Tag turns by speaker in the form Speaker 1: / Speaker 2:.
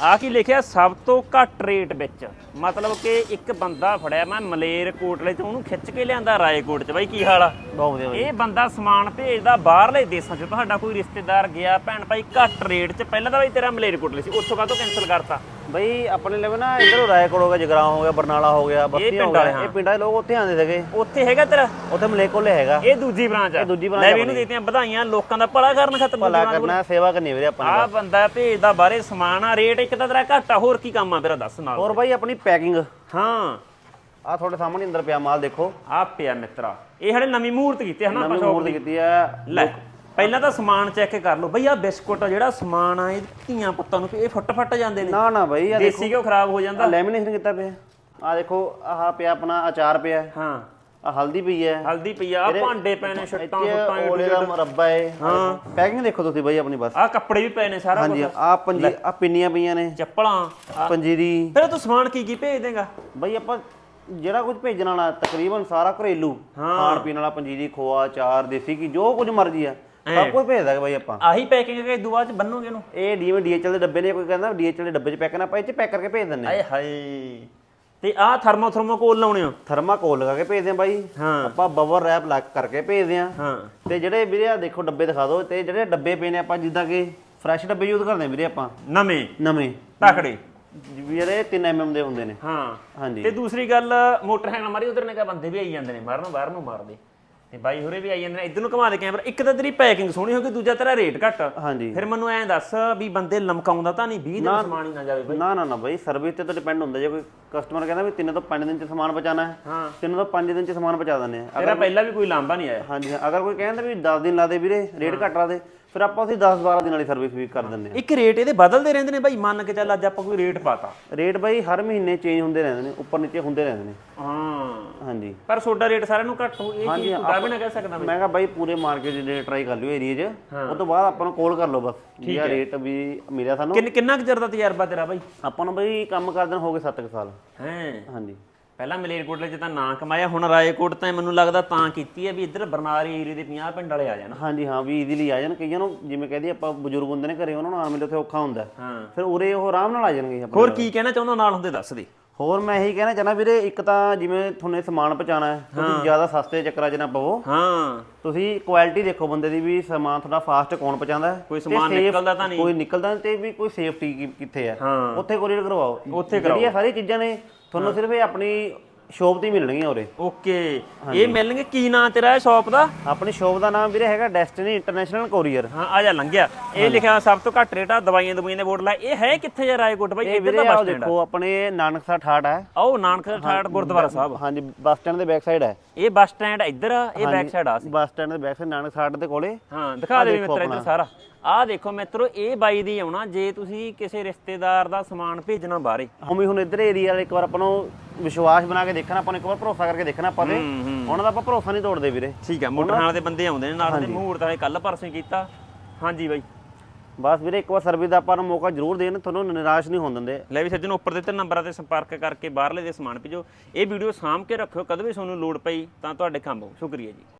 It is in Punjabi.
Speaker 1: ਆ ਕੀ ਲਿਖਿਆ ਸਭ ਤੋਂ ਘੱਟ ਰੇਟ ਵਿੱਚ? ਮਤਲਬ ਕਿ ਇੱਕ ਬੰਦਾ ਫੜਿਆ ਮੈਂ ਮਲੇਰ ਕੋਟਲੇ ਤੋਂ ਉਹਨੂੰ ਖਿੱਚ ਕੇ ਲਿਆਂਦਾ ਰਾਏਕੋਟ ਚ। ਬਾਈ ਕੀ ਹਾਲ ਆ?
Speaker 2: ਬਹੁਤ ਵਧੀਆ ਬਾਈ।
Speaker 1: ਇਹ ਬੰਦਾ ਸਮਾਨ ਭੇਜਦਾ ਬਾਹਰਲੇ ਦੇਸ਼ਾਂ 'ਚ। ਤੁਹਾਡਾ ਕੋਈ ਰਿਸ਼ਤੇਦਾਰ ਗਿਆ ਭੈਣ ਭਾਈ ਘੱਟ ਰੇਟ 'ਚ ਪਹਿਲਾਂ ਤਾਂ ਬਾਈ ਤੇਰਾ ਮਲੇਰਕੋਟਲੇ ਸੀ ਉੱਥੋਂ ਕਾਹਤੋਂ ਕੈਨਸਲ ਕਰਤਾ?
Speaker 2: ਬਈ ਆਪਣੇ ਲਈ ਨਾ ਇੱਧਰ ਰਾਏਕੋਟ ਹੋ ਗਿਆ ਜਗਰਾਉਂ ਹੋ ਗਿਆ ਬਰਨਾਲਾ ਹੋ ਗਿਆ ਬੱਤੀ ਹੋ ਗਿਆ। ਇਹ ਪਿੰਡਾਂ ਦੇ ਲੋਕ ਉੱਥੇ ਆਉਂਦੇ ਸੀਗੇ।
Speaker 1: ਉੱਥੇ ਹੈਗਾ ਤੇਰਾ?
Speaker 2: ਉੱਥੇ ਮਲੇਕੋਲੇ ਹੈਗਾ।
Speaker 1: ਇਹ ਦੂਜੀ ਬ੍ਰਾਂਚ ਆ।
Speaker 2: ਇਹ ਦੂਜੀ branch
Speaker 1: ਲੈ ਵੀ ਇਹਨੂੰ। ਦਿੱਤੀਆਂ ਵਧਾਈਆਂ ਲੋਕਾਂ ਦਾ ਭਲਾ ਕਰਨ ਖਾਤਰ
Speaker 2: ਭਲਾ ਕਰਨਾ ਸੇਵਾ ਕਰਨੀ ਵੀਰੇ ਆਪਾਂ
Speaker 1: ਆ ਬੰਦਾ ਭੇਜਦਾ ਬਾਹਰੇ ਸਮਾਨ ਆ ਰੇਟ ਇੱਕ ਤਾਂ ਤੇਰਾ ਘੱਟ ਆ ਹੋਰ ਕੀ ਕੰਮ ਆ ਤੇਰਾ ਦੱਸ ਨਾਲ।
Speaker 2: ਹੋਰ ਬਾਈ ਆਪਣੀ ਪੈਕਿੰਗ।
Speaker 1: ਹਾਂ।
Speaker 2: ਆ ਤੁਹਾਡੇ ਸਾਹਮਣੇ ਅੰਦਰ ਪਿਆ ਮਾਲ ਦੇਖੋ।
Speaker 1: ਆ ਪਿਆ ਮਿੱਤਰਾ। ਇਹ ਹਲੇ ਨਵੀਂ ਮੂਰਤ ਕੀਤੀ ਹੈ ਨਾ
Speaker 2: ਨਵੀਂ ਮੂਰਤ ਕੀਤੀ ਹੈ।
Speaker 1: ਲੈ ਪਹਿਲਾਂ ਤਾਂ ਸਮਾਨ ਚੈੱਕ ਕਰ ਲਓ। ਬਈ ਆ ਬਿਸਕੁਟ ਆ ਜਿਹੜਾ ਸਮਾਨ ਆ ਇਹ ਧੀਆਂ ਪੁੱਤਾਂ ਨੂੰ ਇਹ ਫੁੱਟ ਫੱਟ ਜਾਂਦੇ ਨੇ।
Speaker 2: ਨਾ ਨਾ ਬਾਈ ਆ ਦੇਖੋ।
Speaker 1: ਦੇਸੀ ਘਿਓ ਖਰਾਬ ਹੋ ਜਾਂਦਾ।
Speaker 2: ਲੈਮੀਨੇਸ਼ਨ ਕੀਤਾ ਪਿਆ। ਆ ਦੇਖੋ ਆਹ ਪਿਆ ਆਪਣਾ ਅਚਾਰ ਪਿਆ।
Speaker 1: ਹਾਂ।
Speaker 2: ਆ ਹਲਦੀ ਪਈ ਹੈ
Speaker 1: ਹਲਦੀ ਪਈ ਆ ਆਹ ਭਾਂਡੇ ਪਏ ਨੇ ਛੱਟਾਂ
Speaker 2: ਇੱਥੇ
Speaker 1: ਛੁੱਟਾਂ
Speaker 2: ਓਲੇ ਦਾ ਮੁਰੱਬਾ ਹੈ
Speaker 1: ਹਾਂ।
Speaker 2: ਪੈਕਿੰਗ ਦੇਖੋ ਤੁਸੀਂ ਬਾਈ ਆਪਣੀ ਬਸ
Speaker 1: ਆ ਕੱਪੜੇ ਵੀ ਪਏ ਨੇ ਸਾਰਾ
Speaker 2: ਹਾਂਜੀ
Speaker 1: ਕੁਝ
Speaker 2: ਆ ਪੰਜੀ ਆ ਪਿੰਨੀਆਂ ਪਈਆਂ ਨੇ
Speaker 1: ਚੱਪਲਾਂ ਆਹ।
Speaker 2: ਪੰਜੀਰੀ
Speaker 1: ਫਿਰ ਤੂੰ ਸਮਾਨ ਕੀ ਕੀ ਭੇਜ ਦੇਗਾ
Speaker 2: ਬਈ ਆਪਾਂ ਜਿਹੜਾ ਕੁਝ ਭੇਜਣ ਵਾਲਾ ਤਕਰੀਬਨ ਸਾਰਾ ਘਰੇਲੂ ਖਾਣ ਪੀਣ ਵਾਲਾ ਪੰਜੀਰੀ ਖੋਆ ਚਾਰ ਦੇਸੀ ਕੀ ਜੋ ਕੁਝ ਮਰਜ਼ੀ ਆ ਸਭ ਕੁਝ ਭੇਜ ਦਾਂਗੇ ਬਾਈ ਆਪਾਂ
Speaker 1: ਆਹੀ ਪੈਕਿੰਗ ਕੇ ਦੁਆ ਚ ਬੰਨੋਗੇ ਇਹਨੂੰ
Speaker 2: ਇਹ ਡੀਐਚਐਲ ਦੇ ਡੱਬੇ ਨੇ ਕੋਈ ਕਹਿੰਦਾ ਡੀਐਚਐਲ ਦੇ ਡੱਬੇ 'ਚ ਪੈਕ ਕਰਨਾ ਆਪਾਂ ਇਹ 'ਚ ਪੈਕ ਕਰਕੇ ਭੇਜ ਆ
Speaker 1: ਆਏ ਹਾਏ ਤੇ ਆਹ ਥਰਮੋ ਥਰਮੋਕੋਲ ਲਾਉਣੇ ਆ।
Speaker 2: ਥਰਮਾਕੋਲ ਲਗਾ ਕੇ ਭੇਜਦੇ ਆ ਬਾਈ।
Speaker 1: ਹਾਂ।
Speaker 2: ਆਪਾਂ ਬਬਲ ਰੈਪ ਲੱਗ ਕਰਕੇ ਭੇਜਦੇ ਆ।
Speaker 1: ਹਾਂ।
Speaker 2: ਤੇ ਜਿਹੜੇ ਵੀਰੇ ਆ ਦੇਖੋ ਡੱਬੇ ਦਿਖਾ ਦਿਓ। ਤੇ ਜਿਹੜੇ ਡੱਬੇ ਪਏ ਨੇ ਆਪਾਂ ਜਿੱਦਾਂ ਕਿ ਫਰੈਸ਼ ਡੱਬੇ ਯੂਜ਼ ਕਰਦੇ ਆ ਵੀਰੇ ਆਪਾਂ।
Speaker 1: ਨਵੇਂ।
Speaker 2: ਨਵੇਂ।
Speaker 1: ਤਕੜੇ।
Speaker 2: ਵੀਰੇ 3 ਐਮਐਮ ਦੇ ਹੁੰਦੇ ਨੇ।
Speaker 1: ਹਾਂ।
Speaker 2: ਹਾਂਜੀ।
Speaker 1: ਤੇ ਦੂਸਰੀ ਗੱਲ ਮੋਟਰ ਹੈਂਡਲ ਮਾਰੀ ਉਧਰ ਨੇ ਕਹਾ ਬੰਦੇ ਵੀ ਆਈ ਜਾਂਦੇ ਨੇ। ਬਾਹਰ ਨੂੰ ਬਾਹਰ ਨੂੰ ਮਾਰਦੇ। ਤੇ ਬਾਈ ਹੋਰੇ ਵੀ ਆਈ ਜਾਂਦੇ ਨੇ ਇਧਰ ਨੂੰ ਘੁਮਾ ਦੇ ਕੈਮਰਾ ਇੱਕ ਤਾਂ ਤੇਰੀ ਪੈਕਿੰਗ ਸੋਹਣੀ ਹੋ ਗਈ ਦੂਜਾ ਤੇਰਾ ਰੇਟ ਘੱਟ।
Speaker 2: ਹਾਂਜੀ।
Speaker 1: ਫਿਰ ਮੈਨੂੰ ਐਂ ਦੱਸ ਵੀ ਬੰਦੇ ਲਮਕਾਉਂਦਾ ਤਾਂ ਨਹੀਂ 20 ਦਿਨ ਸਮਾਨ ਹੀ ਨਾ ਜਾਵੇ ਬਾਈ।
Speaker 2: ਨਾ ਨਾ ਨਾ ਬਾਈ ਸਰਵਿਸ ਤੇ ਤਾਂ ਡਿਪੈਂਡ ਹੁੰਦਾ ਜੇ ਕੋਈ ਕਸਟਮਰ ਕਹਿੰਦਾ ਵੀ 3 ਤੋਂ 5 ਦਿਨ ਚ ਸਮਾਨ ਪਹੁੰਚਾਉਣਾ ਹੈ
Speaker 1: ਹਾਂ।
Speaker 2: 3 ਤੋਂ 5 ਦਿਨ ਚ ਸਮਾਨ ਪਹੁੰਚਾ ਦਿੰਦੇ ਆ
Speaker 1: ਤੇਰਾ ਪਹਿਲਾਂ ਵੀ ਕੋਈ ਲਾਂਭਾ ਨਹੀਂ ਆਇਆ।
Speaker 2: ਹਾਂਜੀ ਅਗਰ ਕੋਈ ਕਹਿੰਦਾ ਵੀ 10 ਦਿਨ ਲਾ ਦੇ ਵੀਰੇ ਰੇਟ ਘੱਟ ਲਾ ਦੇ ਫਿਰ ਆਪਾਂ ਅਸੀਂ 10 12 ਦਿਨ ਵਾਲੀ ਸਰਵਿਸ ਵੀ ਕਰ ਦਿੰਦੇ
Speaker 1: ਇੱਕ ਰੇਟ ਇਹਦੇ ਬਦਲਦੇ ਰਹਿੰਦੇ ਨੇ ਬਾਈ ਮੰਨ ਕੇ ਚੱਲ ਅੱਜ ਆਪਾਂ ਕੋਈ ਰੇਟ ਪਾਤਾ।
Speaker 2: ਆ ਰੇਟ ਬਾਈ ਹਰ ਮਹੀਨੇ ਚੇਂਜ ਹੁੰਦੇ ਰਹਿੰਦੇ ਨੇ ਉੱਪਰ ਨੀਚੇ ਹੁੰਦੇ ਰਹਿੰਦੇ ਨੇ।
Speaker 1: ਹਾਂ।
Speaker 2: ਹਾਂਜੀ।
Speaker 1: ਪਰ ਸੋਡਾ ਰੇਟ ਸਾਰਿਆਂ ਨੂੰ ਘੱਟ ਹੋ ਇਹ ਕੀ ਦਾ ਵੀ ਨਾ ਕਹਿ ਸਕਦਾ
Speaker 2: ਮੈਂ? ਕਿਹਾ ਬਾਈ ਪੂਰੇ ਮਾਰਕੀਟ ਦੇ ਟਰਾਈ ਕਰ ਲਿਓ ਏਰੀਆ 'ਚ ਉਹ ਤੋਂ ਬਾਅਦ ਆਪਾਂ ਨੂੰ ਕਾਲ ਕਰ ਲਓ ਬਸ ਵੀ ਆ ਰੇਟ ਵੀ ਮਿਲਿਆ ਸਾਨੂੰ।
Speaker 1: ਕਿੰਨ ਕਿੰਨਾ ਕੁ ਚਿਰ ਦਾ ਤਜਰਬਾ ਤੇਰਾ ਬਾਈ?
Speaker 2: ਆਪਾਂ ਨੂੰ ਬਾਈ ਕੰਮ ਕਰਦੇ ਨੂੰ ਹੋ ਗਏ 7 ਸਾਲ।
Speaker 1: ਹੈ।
Speaker 2: ਹਾਂਜੀ।
Speaker 1: ਪਹਿਲਾਂ ਮਲੇਰਕੋਟਲੇ 'ਚ ਤਾਂ ਨਾਂ ਕਮਾਇਆ ਹੁਣ ਰਾਏਕੋਟ ਤਾਂ ਮੈਨੂੰ ਲੱਗਦਾ ਤਾਂ ਕੀਤੀ ਹੈ ਵੀ ਇੱਧਰ ਬਰਨਾਲੀ ਏਰੀਏ ਦੇ 50 ਪਿੰਡ ਵਾਲੇ ਆ ਜਾਣ।
Speaker 2: ਹਾਂਜੀ ਹਾਂ ਵੀ ਈਜ਼ੀਲੀ ਆ ਜਾਣ। ਕਈਆਂ ਨੂੰ ਜਿਵੇਂ ਕਹਦੇ ਆਪਾਂ ਬਜ਼ੁਰਗ ਹੁੰਦੇ ਨੇ ਘਰੇ ਉਹਨਾਂ ਨੂੰ ਆਉਣ ਵੇਲੇ ਉੱਥੇ ਔਖਾ ਹੁੰਦਾ। ਹੈ।
Speaker 1: ਹਾਂ
Speaker 2: ਫਿਰ ਉਰੇ ਉਹ ਆਰਾਮ ਨਾਲ ਆ ਜਾਣਗੇ ਆਪਣੇ
Speaker 1: ਹੋਰ ਕੀ ਕਹਿਣਾ ਚਾਹੁੰਦਾ ਨਾਲ ਹੁੰਦੇ ਦੱਸ ਦੇ।
Speaker 2: ਹੋਰ ਮੈਂ ਇਹੀ ਕਹਿਣਾ ਚਾਹਨਾ ਵੀਰੇ ਇੱਕ ਤਾਂ ਜਿਵੇਂ ਤੁਹਾਨੂੰ ਸਮਾਨ ਪਹੁੰਚਾਉਣਾ ਹੈ ਤੁਸੀਂ ਜ਼ਿਆਦਾ ਸਸਤੇ ਚੱਕਰਾਂ 'ਚ ਨਾ ਪਵੋ।
Speaker 1: ਹਾਂ।
Speaker 2: ਤੁਸੀਂ ਕੁਆਲਿਟੀ ਦੇਖੋ ਬੰਦੇ ਦੀ ਵੀ ਸਮਾਨ ਤੁਹਾਡਾ ਫਾਸਟ ਕੌਣ ਪਹੁੰਚਾਉਂਦਾ ਹੈ।
Speaker 1: ਕੋਈ ਸਮਾਨ ਨਿਕਲਦਾ ਤਾਂ ਨਹੀਂ।
Speaker 2: ਕੋਈ ਨਿਕਲਦਾ ਤੇ ਵੀ ਕੋਈ ਸੇਫਟੀ ਕਿੱਥੇ ਹੈ। ਉੱਥੇ ਕੋਰੀਅਰ ਕਰਵਾਓ।
Speaker 1: ਉੱਥੇ
Speaker 2: ਜਿਹੜੀਆਂ ਸਾਰੀਆਂ ਚੀਜ਼ਾਂ ਨੇ। ਤੁਹਾਨੂੰ ਸਿਰਫ ਇਹ ਆਪਣੀ ਸ਼ੋਪ ਤੇ ਹੀ ਮਿਲਣਗੀਆਂ ਉਰੇ।
Speaker 1: ਓਕੇ। ਇਹ ਮਿਲਣਗੇ ਕੀ ਨਾਂ ਤੇਰਾ ਇਹ ਸ਼ਾਪ ਦਾ?
Speaker 2: ਆਪਣੀ ਸ਼ੋਪ ਦਾ ਨਾਮ ਵੀਰੇ ਹੈਗਾ ਡੈਸਟੀਨੀ ਇੰਟਰਨੈਸ਼ਨਲ ਕੋਰੀਅਰ
Speaker 1: ਹਾਂ ਆ ਜਾ ਲੰਘਿਆ। ਇਹ ਲਿਖਿਆ ਸਭ ਤੋਂ ਘੱਟ ਰੇਟ ਆ ਦਵਾਈਆਂ ਦਵਾਈਆਂ ਦੇ ਬੋਰਡ ਲਾਏ ਇਹ ਹੈ ਕਿੱਥੇ ਯਾਰ ਰਾਏਕੋਟ ਬਾਈ?
Speaker 2: ਇਹ ਵੀਰੇ ਆਹ
Speaker 1: ਆ?
Speaker 2: ਦੇਖੋ ਆਪਣੇ ਨਾਨਕਸਰ ਠਾੜ ਹੈ
Speaker 1: ਆਓ ਨਾਨਕ ਠਾੜ ਗੁਰਦੁਆਰਾ ਸਾਹਿਬ।
Speaker 2: ਹਾਂਜੀ ਬੱਸ ਸਟੈਂਡ ਦੇ ਬੈਕ ਸਾਈਡ ਹੈ
Speaker 1: ਇਹ ਬੱਸ ਸਟੈਂਡ ਇੱਧਰ ਆ ਇਹ ਬੈਕ ਸਾਈਡ ਆ ਸੀ
Speaker 2: ਬੱਸ ਸਟੈਂਡ ਦੇ ਬੈਕ ਸਾਈਡ ਨਾਨਕਸਰ ਦੇ ਕੋਲੇ।
Speaker 1: ਹਾਂ ਦਿਖਾ ਦੇ ਮਿੱਤਰ ਇੱਧਰ ਸਾਰਾ। ਆਹ ਦੇਖੋ ਮਿੱਤਰੋ ਇਹ ਬਾਈ ਦੀ ਆਉਣਾ ਜੇ ਤੁਸੀਂ ਕਿਸੇ ਰਿਸ਼ਤੇਦਾਰ ਦਾ ਸਮਾਨ ਭੇਜਣਾ ਬਾਹਰੇ।
Speaker 2: ਉਮੀ ਹੁਣ ਇੱਧਰ ਏਰੀਆ ਵਾਲੇ ਇੱਕ ਵਾਰ ਆਪਾਂ ਨੂੰ ਵਿਸ਼ਵਾਸ ਬਣਾ ਕੇ ਦੇਖਣਾ ਆਪਾਂ ਨੂੰ ਇੱਕ ਵਾਰ ਭਰੋਸਾ ਕਰਕੇ ਦੇਖਣਾ ਆਪਾਂ ਤੇ। ਉਹਨਾਂ ਦਾ ਆਪਾਂ ਭਰੋਸਾ ਨਹੀਂ ਤੋੜਦੇ ਵੀਰੇ।
Speaker 1: ਠੀਕ ਹੈ ਮੋਟਰ ਨਾਲ ਦੇ ਬੰਦੇ ਆਉਂਦੇ ਨੇ ਨਾਲ ਦੇ ਮਹੂਰਤ ਵਾਲੇ ਕੱਲ ਪਰਸੋਂ ਹੀ ਕੀਤਾ। ਹਾਂਜੀ ਬਾਈ।
Speaker 2: ਬਸ ਵੀਰੇ ਇੱਕ ਵਾਰ ਸਰਵਿਸ ਦਾ ਆਪਾਂ ਨੂੰ ਮੌਕਾ ਜ਼ਰੂਰ ਦੇਣ ਤੁਹਾਨੂੰ ਨਿਰਾਸ਼ ਨਹੀਂ ਹੋਣ ਦਿੰਦੇ।
Speaker 1: ਲੈ ਵੀ ਸੱਜਣ ਉੱਪਰ ਦਿੱਤੇ ਨੰਬਰਾਂ ਤੇ ਸੰਪਰਕ ਕਰਕੇ ਬਾਹਰਲੇ ਦੇ ਸਮਾਨ ਭੇਜੋ। ਇਹ ਵੀਡੀਓ ਸਾਂਭ ਕੇ ਰੱਖਿਓ ਕਦੇ ਵੀ ਤੁਹਾਨੂੰ ਲੋੜ ਪਈ ਤਾਂ ਤੁਹਾਡੇ ਕੰਮ ਆਊ ਸ਼ੁਕਰੀਆ ਜੀ।